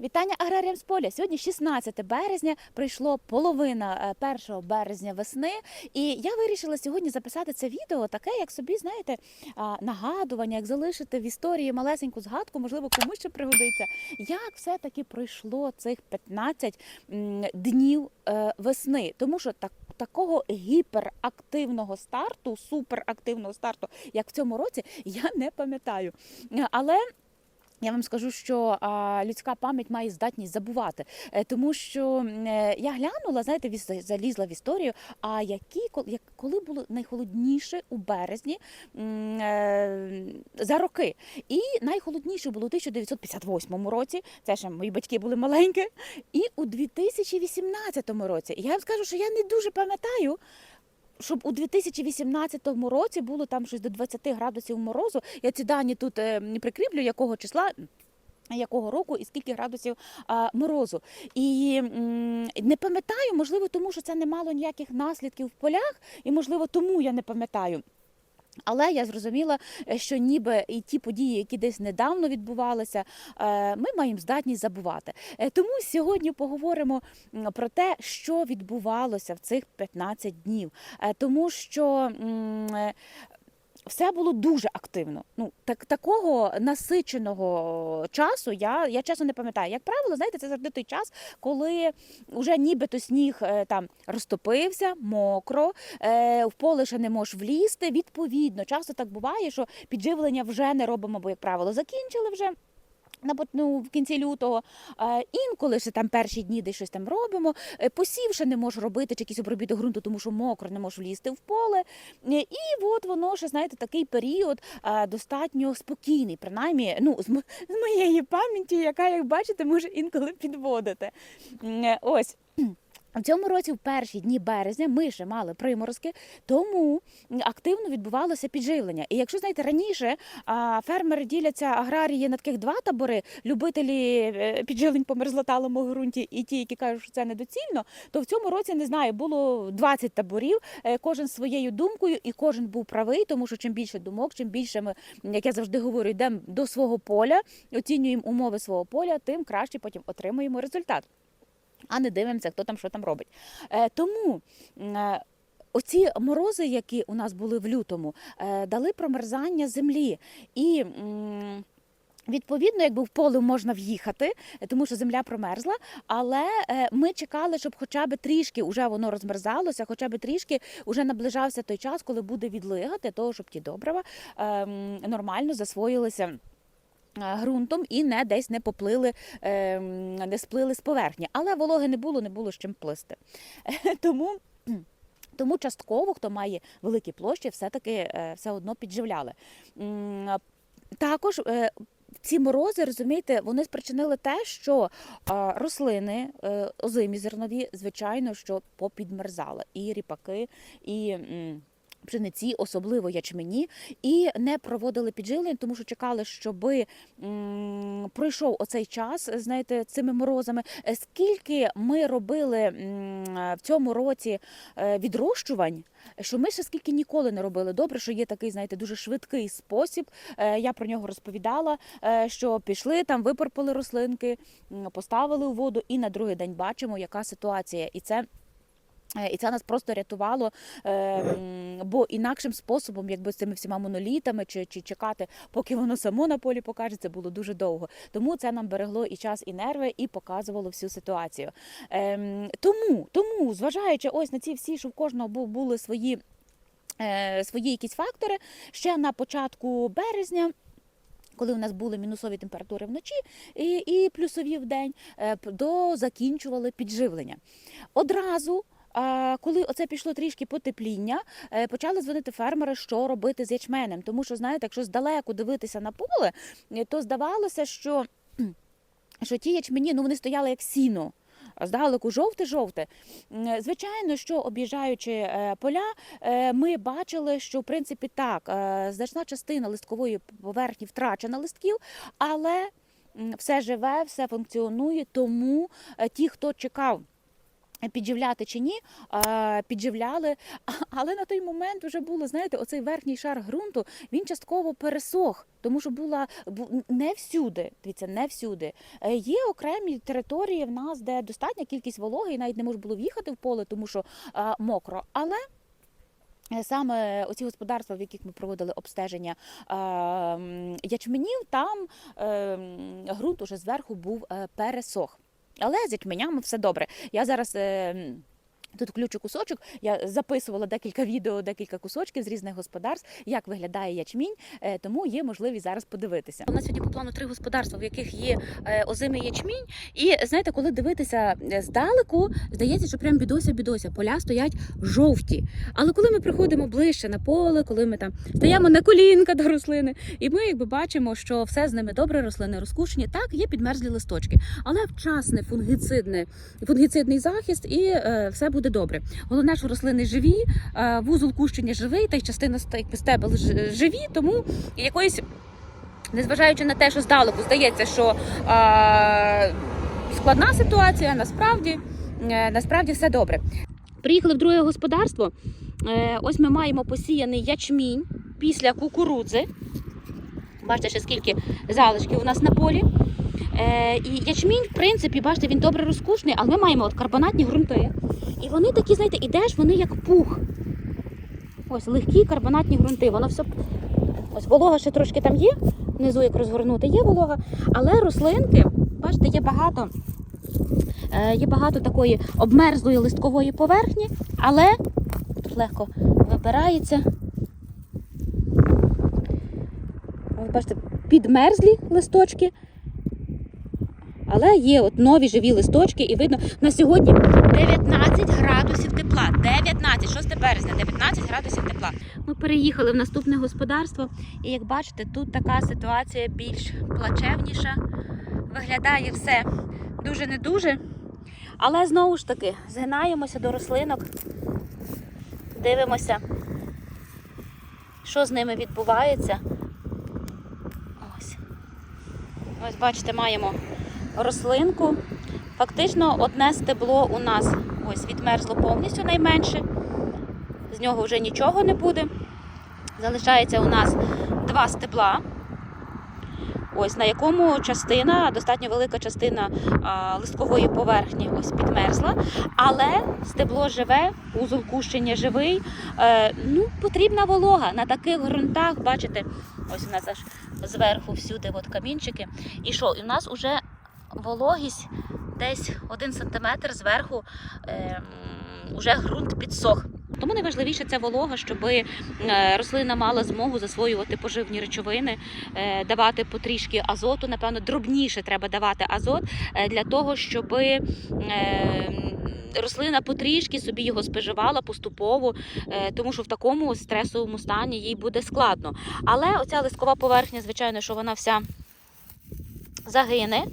Вітання аграріям з поля. Сьогодні 16 березня, прийшло половина е, 1 березня весни. І я вирішила сьогодні записати це відео, таке, як собі, знаєте, нагадування, як залишити в історії малесеньку згадку, можливо, комусь ще пригодиться. Як все-таки пройшло цих 15 днів е, весни. Тому що так. Такого гіперактивного старту, суперактивного старту, як в цьому році, я не пам'ятаю. Е, Але я вам скажу, що людська пам'ять має здатність забувати, Е, тому що е, я глянула, знаєте, залізла в історію. А які кол- як коли було найхолодніше у березні е, за роки? І найхолодніше було у 1958 році. Це ще мої батьки були маленькі, і у 2018 році. Я вам скажу, що я не дуже пам'ятаю. Щоб у 2018 році було там щось до 20 градусів морозу. Я ці дані тут е, прикріплю, якого числа. Якого року і скільки градусів а, морозу, і м, не пам'ятаю, можливо, тому що це не мало ніяких наслідків в полях, і можливо, тому я не пам'ятаю. Але я зрозуміла, е, що ніби і ті події, які десь недавно відбувалися, е, ми маємо здатність забувати. Е, Тому сьогодні поговоримо про те, що відбувалося в цих 15 днів. Тому що все було дуже активно. Ну так такого насиченого часу я, я чесно не пам'ятаю. Як правило, знаєте, це завжди той час, коли вже нібито сніг е, там розтопився, мокро, е, в поле ще не можеш влізти. Відповідно, часто так буває, що підживлення вже не робимо, бо як правило, закінчили вже. На ну, в кінці лютого інколи ще там перші дні десь щось там робимо. Е, Посів ще не можеш робити чи якийсь обробіток ґрунту, тому що мокро, не можеш влізти в поле. Е, І от воно ще знаєте такий період достатньо спокійний, принаймні, ну з моєї пам'яті, яка, як бачите, може інколи підводити. Е, Ось. В цьому році, в перші дні березня, ми ще мали приморозки, тому активно відбувалося підживлення. І якщо знаєте, раніше фермери діляться аграрії на таких два табори: любителі е, підживлень по мерзлоталому ґрунті і ті, які кажуть, що це недоцільно, то в цьому році не знаю, було 20 таборів, е, кожен своєю думкою, і кожен був правий, тому що чим більше думок, чим більше ми, як я завжди говорю, йдемо до свого поля, оцінюємо умови свого поля, тим краще потім отримуємо результат а не дивимося, хто там що там робить. Е, тому е, оці морози, які у нас були в лютому, е, дали промерзання землі. І Відповідно, якби в поле можна в'їхати, тому що земля промерзла. Але ми чекали, щоб хоча б трішки вже воно розмерзалося, хоча б трішки вже наближався той час, коли буде відлига, для того, щоб ті добрива ем, нормально засвоїлися ґрунтом і не десь не поплили, ем, не сплили з поверхні. Але вологи не було, не було з чим плисти. Тому. Тому частково, хто має великі площі, все-таки е, все одно підживляли. Також е, ці морози, розумієте, вони спричинили те, що рослини е, озимі зернові, звичайно, що попідмерзали. І ріпаки, і. Пшениці, особливо ячмені, і не проводили підживлення, тому що чекали, щоби м, пройшов оцей час, знаєте, цими морозами. Е, Скільки ми робили в цьому році е, відрощувань, що ми ще скільки ніколи не робили. Добре, що є такий, знаєте, дуже швидкий спосіб. Е, Я про нього розповідала, що пішли там, випорпали рослинки, поставили у воду, і на другий день бачимо, яка ситуація. І це. Е, І це нас просто рятувало, е, бо інакшим способом, якби з цими всіма монолітами, чи, чи чекати, поки воно само на полі покаже, це було дуже довго. Тому це нам берегло і час, і нерви, і показувало всю ситуацію. Ем, тому, тому, зважаючи ось на ці всі, що в кожного бу- були свої, е, свої якісь фактори, ще на початку березня. Коли у нас були мінусові температури вночі і, і плюсові в день, е, до закінчували підживлення. Одразу, коли оце пішло трішки потепління, е, почали дзвонити фермери, що робити з ячменем. Тому що, знаєте, якщо здалеку дивитися на поле, е, то здавалося, що, що ті ячмені ну, вони стояли як сіно. Здалеку жовте-жовте. Е, Звичайно, що об'їжджаючи поля, ми бачили, що в принципі так, значна частина листкової поверхні втрачена листків, але все живе, все функціонує. Тому ті, хто чекав Підживляти чи ні, підживляли, але на той момент вже було, знаєте, оцей верхній шар ґрунту він частково пересох, тому що була не всюди. Дивіться, не всюди. Е, Є окремі території в нас, де достатня кількість вологи, і навіть не можна було в'їхати в поле, тому що мокро. Але е, саме оці господарства, в яких ми проводили обстеження ячменів, там е, ґрунт уже зверху був е, пересох. Але з ячменями все добре. Я зараз. е, Тут включу кусочок. Я записувала декілька відео, декілька кусочків з різних господарств, як виглядає ячмінь, е, тому є можливість зараз подивитися. У нас сьогодні по плану три господарства, в яких є е, озимий ячмінь. І знаєте, коли дивитися е, здалеку, здається, що прям бідося, бідося, поля стоять жовті. Але коли ми приходимо ближче на поле, коли ми там стаємо на колінка до рослини, і ми якби бачимо, що все з ними добре, рослини розкушені, так є підмерзлі листочки, але вчасне фунгіцидне, фунгіцидний захист, і все буде добре. Головне, що рослини живі, е, вузол кущення живий, та й частина ст- стебел живі, тому якоїсь. Незважаючи на те, що здалеку здається, що е, складна ситуація, насправді, е, насправді все добре. Приїхали в друге господарство. Ось ми маємо посіяний ячмінь після кукурудзи. Бачите, ще скільки залишків у нас на полі. Е, і ячмінь, в принципі, бачите, він добре розкушений, але ми маємо от карбонатні ґрунти. І вони такі, знаєте, ідеш, вони як пух. Ось легкі карбонатні ґрунти. Воно все. Ось волога ще трошки там є, внизу як розгорнути, є волога. Але рослинки, бачите, є багато. Е, Є багато такої обмерзлої листкової поверхні, але тут легко вибирається. Ось бачите, підмерзлі листочки. Але є от нові живі листочки, і видно, на сьогодні 19 градусів тепла. 19, 6 березня, 19 градусів тепла. Ми переїхали в наступне господарство, і як бачите, тут така ситуація більш плачевніша. Виглядає все дуже не дуже. Але знову ж таки, згинаємося до рослинок, дивимося, що з ними відбувається. Ось. Ось, бачите, маємо рослинку. Фактично одне стебло у нас ось відмерзло повністю найменше. З нього вже нічого не буде. Залишається у нас два стебла. Ось на якому частина, достатньо велика частина а, листкової поверхні ось підмерзла, але стебло живе, узол кущення живий. Е, ну, потрібна волога. На таких ґрунтах, бачите, ось у нас аж зверху всюди от камінчики. І що? І у нас вже вологість десь 1 см зверху е, вже ґрунт підсох. Тому найважливіше це волога, щоб рослина мала змогу засвоювати поживні речовини, е, давати потрішки азоту. Напевно, дробніше треба давати азот е, для того, щоб е, рослина потрішки собі його споживала поступово, е, тому що в такому стресовому стані їй буде складно. Але оця листкова поверхня, звичайно, що вона вся загине.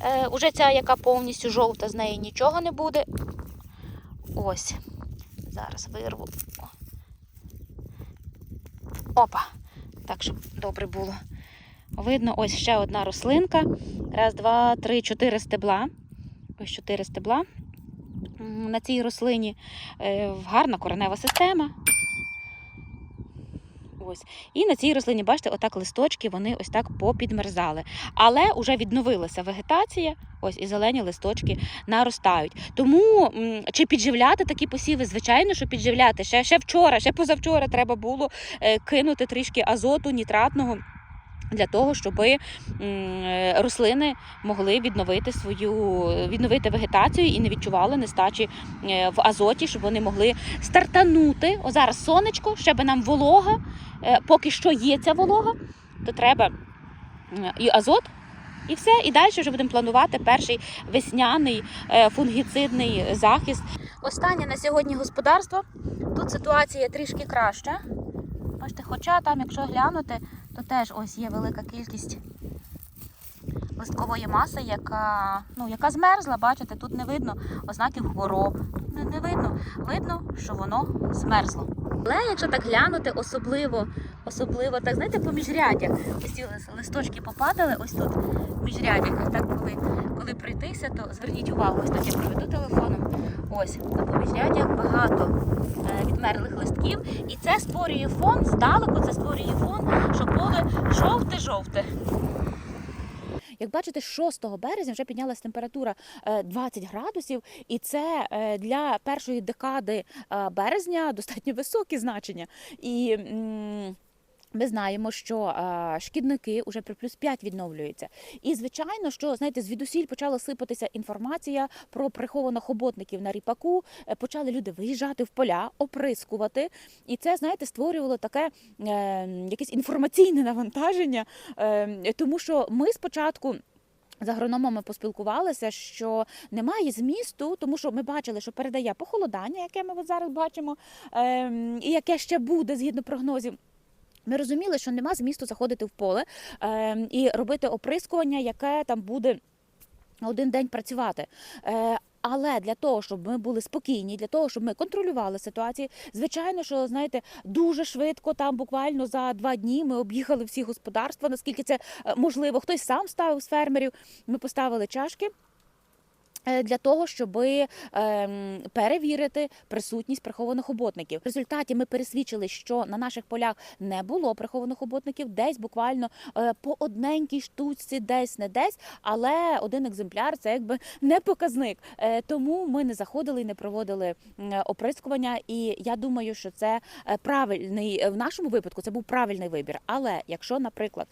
Е, Уже ця, яка повністю жовта, з неї нічого не буде. Ось. Зараз вирву. Опа! Так, щоб добре було. Видно, ось ще одна рослинка. Раз, два, три, чотири стебла. Ось чотири стебла. На цій рослині е, гарна коренева система. Ось. І на цій рослині, бачите, отак листочки вони ось так попідмерзали. Але вже відновилася вегетація, ось і зелені листочки наростають. Тому чи підживляти такі посіви? Звичайно, що підживляти. Ще, ще вчора, ще позавчора треба було е, кинути трішки азоту, нітратного. Для того, щоб рослини могли відновити свою відновити вегетацію і не відчували нестачі е, в азоті, щоб вони могли стартанути. О, зараз сонечко, щоб нам волога. Е, Поки що є ця волога, то треба е, і азот, і все. І далі вже будемо планувати перший весняний е, фунгіцидний захист. Останнє на сьогодні господарство. Тут ситуація трішки краща. Бачите, хоча там, якщо глянути, то теж ось є велика кількість листкової маси, яка, ну, яка змерзла, бачите, тут не видно ознаків хвороб. Не, не видно. Видно, що воно змерзло. Але якщо так глянути, особливо, особливо так, знаєте, по міжряддях, ось ці листочки попадали ось тут, в міжряддях. Так, коли, коли пройтися, то зверніть увагу, ось так я проведу телефоном. Ось, по міжряддях багато е, відмерлих листків. І це створює фон, здалеку це створює фон, що поле жовте-жовте. Як бачите, з 6 березня вже піднялася температура е, 20 градусів, і це е, для першої декади е, березня достатньо високі значення. І ми знаємо, що шкідники вже при плюс 5 відновлюються. І звичайно, що знаєте, звідусіль почала сипатися інформація про прихованих оботників на ріпаку. Е, Почали люди виїжджати в поля, оприскувати. І це, знаєте, створювало таке е, якесь інформаційне навантаження, е, тому що ми спочатку. З агрономами поспілкувалися, що немає змісту, тому що ми бачили, що передає похолодання, яке ми зараз бачимо, ем, і яке ще буде згідно прогнозів. Ми розуміли, що нема змісту заходити в поле ем, і робити оприскування, яке там буде один день працювати. Е, але для того, щоб ми були спокійні, для того, щоб ми контролювали ситуацію, звичайно, що знаєте, дуже швидко, там буквально за два дні ми об'їхали всі господарства, наскільки це е, можливо. Хтось сам ставив з фермерів. Ми поставили чашки. Е, Для того щоб ем, перевірити присутність прихованих оботників, в результаті ми пересвідчили, що на наших полях не було прихованих оботників, десь буквально е, по одненькій штучці, десь не десь, але один екземпляр це якби не показник. Е, Тому ми не заходили і не проводили оприскування. І я думаю, що це правильний в нашому випадку. Це був правильний вибір. Але якщо, наприклад,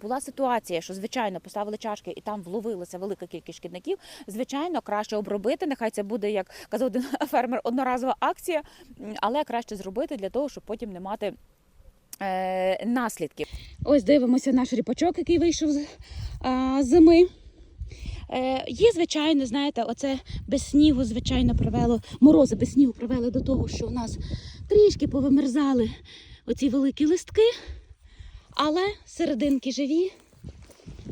була ситуація, що звичайно поставили чашки і там вловилася велика кількість шкідників, звичайно, краще обробити. Нехай це буде, як казав один фермер, одноразова акція, але краще зробити для того, щоб потім не мати. Е, наслідків. Ось дивимося наш ріпачок, який вийшов з а, зими. Е, є, звичайно, знаєте, оце без снігу, звичайно, привело, морози без снігу привели до того, що у нас трішки повимерзали оці великі листки, але серединки живі.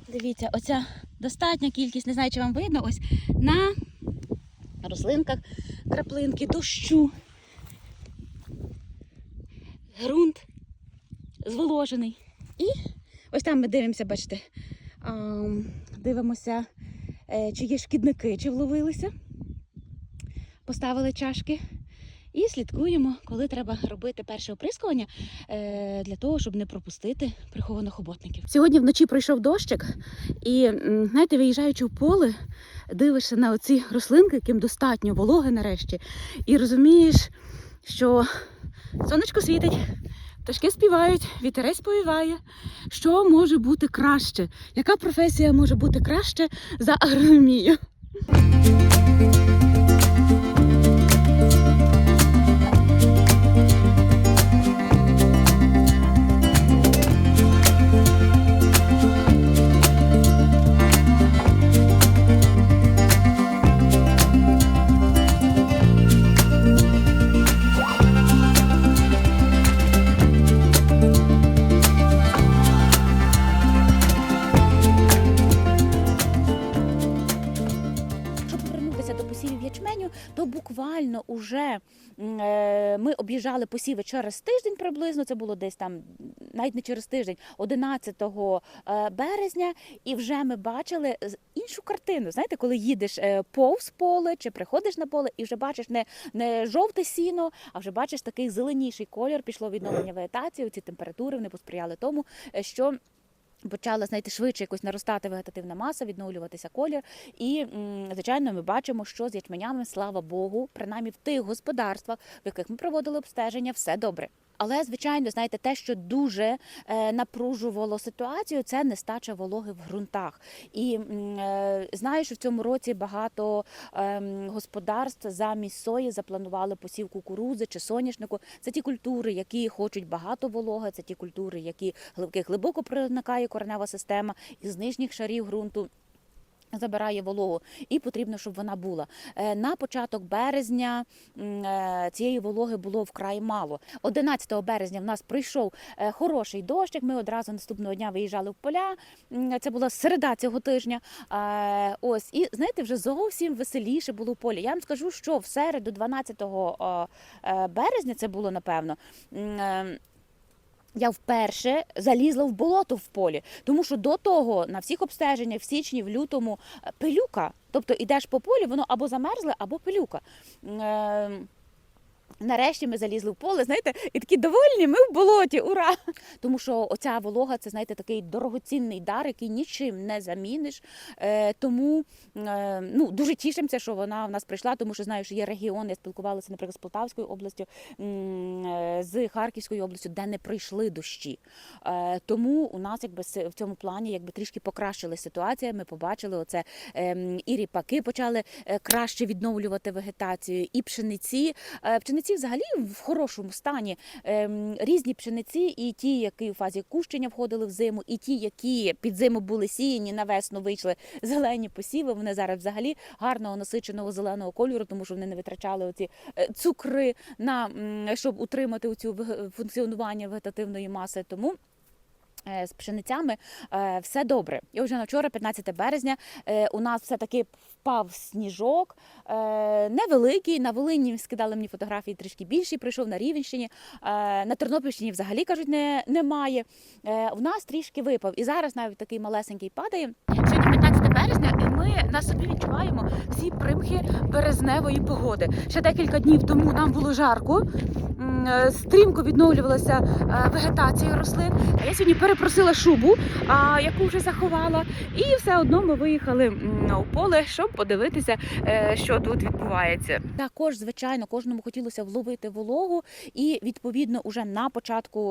Дивіться, оця достатня кількість, не знаю, чи вам видно, ось на рослинках краплинки дощу. Грунт зволожений. І ось там ми дивимося, бачите, дивимося, е, чи є шкідники, чи вловилися. Поставили чашки. І слідкуємо, коли треба робити перше оприскування е, для того, щоб не пропустити прихованих оботників. Сьогодні вночі пройшов дощик, і знаєте, виїжджаючи в поле, дивишся на оці рослинки, яким достатньо вологи нарешті, і розумієш, що сонечко світить, пташки співають, вітерець повіває. Що може бути краще? Яка професія може бути краще за агрономію? Повернутися до посівів ячменю, то буквально уже е, ми об'їжджали посіви через тиждень приблизно. Це було десь там навіть не через тиждень, 11 е, березня, і вже ми бачили іншу картину. Знаєте, коли їдеш е, повз поле чи приходиш на поле, і вже бачиш не, не жовте сіно, а вже бачиш такий зеленіший колір. Пішло відновлення вегетації. Ці температури вони посприяли тому, що. Почала знаєте, швидше якось наростати вегетативна маса, відновлюватися колір. І звичайно, ми бачимо, що з ячменями, слава Богу, принаймні в тих господарствах, в яких ми проводили обстеження, все добре. Але звичайно, знаєте, те, що дуже е, напружувало ситуацію, це нестача вологи в ґрунтах. І е, знаю, що в цьому році багато ем, господарств замість сої запланували посів кукурудзи чи соняшнику. Це ті культури, які хочуть багато вологи, це ті культури, які глибоко проникає коренева система із нижніх шарів ґрунту. Забирає вологу, і потрібно, щоб вона була. Е, На початок березня е, цієї вологи було вкрай мало. 11 березня в нас прийшов е, хороший дощик. Ми одразу наступного дня виїжджали в поля. Це була середа цього тижня. Ось і знаєте, вже зовсім веселіше було в полі. Я вам скажу, що в середу, 12 е, е, березня, це було напевно. Я вперше залізла в болото в полі, тому що до того на всіх обстеженнях в січні, в лютому е, пилюка. Тобто ідеш по полі, воно або замерзле, або пилюка. Нарешті ми залізли в поле, знаєте, і такі довольні, ми в болоті, ура! Тому що оця волога це знаєте такий дорогоцінний дар, який нічим не заміниш. Е, тому е, ну, дуже тішимося, що вона в нас прийшла, тому що знаю, що є регіони, я спілкувалася, наприклад, з Полтавською областю, е, з Харківською областю, де не прийшли дощі. Е, тому у нас якби в цьому плані якби трішки покращила ситуація. Ми побачили оце ем, і ріпаки почали е, краще відновлювати вегетацію, і пшениці. Е, Пшениці взагалі в хорошому стані. Ем, Різні пшениці, і ті, які у фазі кущення входили в зиму, і ті, які під зиму були сіяні, на весну вийшли зелені посіви. Вони зараз взагалі гарного насиченого зеленого кольору, тому що вони не витрачали оці е, цукри на щоб утримати цю функціонування вегетативної маси. Тому. Е, З пшеницями е, все добре. І вже на вчора, 15 березня, е, у нас все таки впав сніжок. Невеликий. На Волині скидали мені фотографії трішки більші. Прийшов на Рівенщині. На Тернопільщині взагалі кажуть, не, немає. У нас трішки випав. І зараз навіть такий малесенький падає. Сьогодні 15 березня, ми на собі відчуваємо всі примхи березневої погоди. Ще декілька днів тому нам було жарко. е, Стрімко відновлювалася е, вегетація рослин. Я сьогодні перепросила шубу, яку вже заховала, і все одно ми виїхали у поле, щоб подивитися, е, що тут відбувається. Також, звичайно, кожному хотілося вловити вологу, і відповідно уже на початку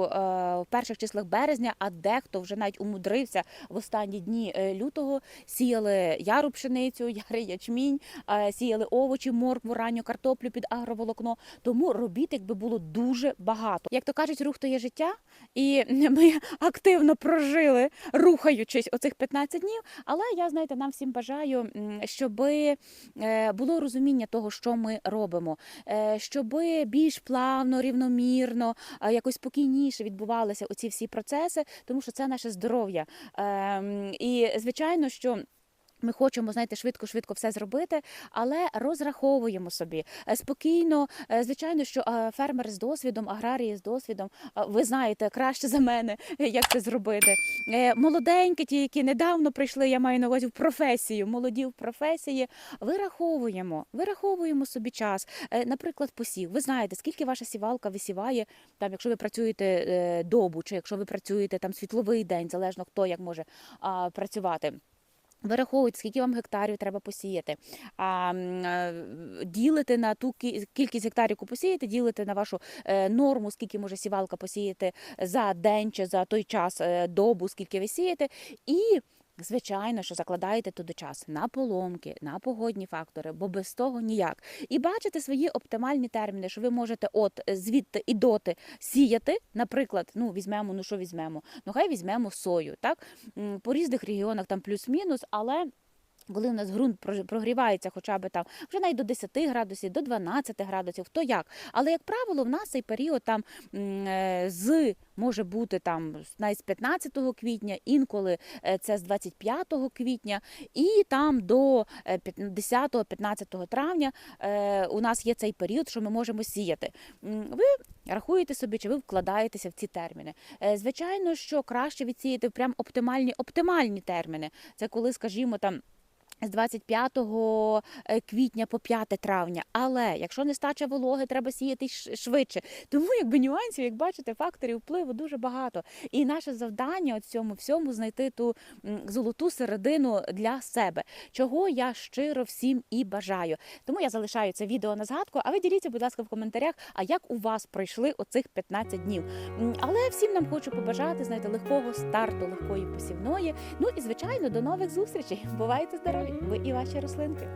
в перших числах березня, а дехто вже навіть умудрився в останні дні лютого, сіяли яру пшеницю, ярий ячмінь, е, сіяли овочі, моркву, ранню картоплю під агроволокно. Тому робіт якби було дуже багато. Як то кажуть, рух то є життя, і ми активно прожили, рухаючись оцих 15 днів. Але я знаєте, нам всім бажаю, щоб було розуміння того, що ми робимо, щоб більш плавно, рівномірно, е, якось спокійніше відбувалися оці всі процеси, тому що це наше здоров'я. Ем, І звичайно, що. Ми хочемо, знаєте, швидко-швидко все зробити, але розраховуємо собі Е, спокійно. е, Звичайно, що е, фермери з досвідом, аграрії з досвідом, ви знаєте краще за мене, як це зробити. Молоденькі, ті, які недавно прийшли, я маю на увазі в професію, молоді в професії. Вираховуємо, вираховуємо собі час. Наприклад, посів. Ви знаєте, скільки ваша сівалка висіває, там, якщо ви працюєте добу, чи якщо ви працюєте там світловий день, залежно хто як може працювати. Вираховують, скільки вам гектарів треба посіяти, а, е, на ту кі- кількість гектарів, яку посіяти, ділити на вашу е, норму, скільки може сівалка посіяти за день чи за той час е, добу, скільки ви сієте, і Звичайно, що закладаєте туди час на поломки, на погодні фактори, бо без того ніяк. І бачите свої оптимальні терміни, що ви можете от е, звідти і доти сіяти. Наприклад, ну візьмемо, ну що візьмемо? Ну хай візьмемо сою, так по різних регіонах там плюс-мінус, але. Коли у нас ґрунт прогрівається хоча б там вже навіть до 10 градусів, до 12 градусів, хто як. Але, як правило, в нас цей період там е, з може бути там навіть з 15 квітня, інколи е, це з 25 квітня, і там до е, 10-15 травня е, у нас є цей період, що ми можемо сіяти. Ви рахуєте собі, чи ви вкладаєтеся в ці терміни. Звичайно, що краще відсіяти прям оптимальні оптимальні терміни. Це коли, скажімо, там. З 25 е, квітня по 5 травня. Але якщо нестача вологи, треба сіяти швидше. Тому якби нюансів, як бачите, факторів впливу дуже багато. І наше завдання от цьому всьому знайти ту золоту середину для себе, чого я щиро всім і бажаю. Тому я залишаю це відео на згадку. А ви діліться, будь ласка, в коментарях, а як у вас пройшли оцих 15 днів. Але всім нам хочу побажати, знаєте, легкого старту, легкої посівної. Ну і звичайно, до нових зустрічей. Бувайте здорові! Ви і ваші рослинки.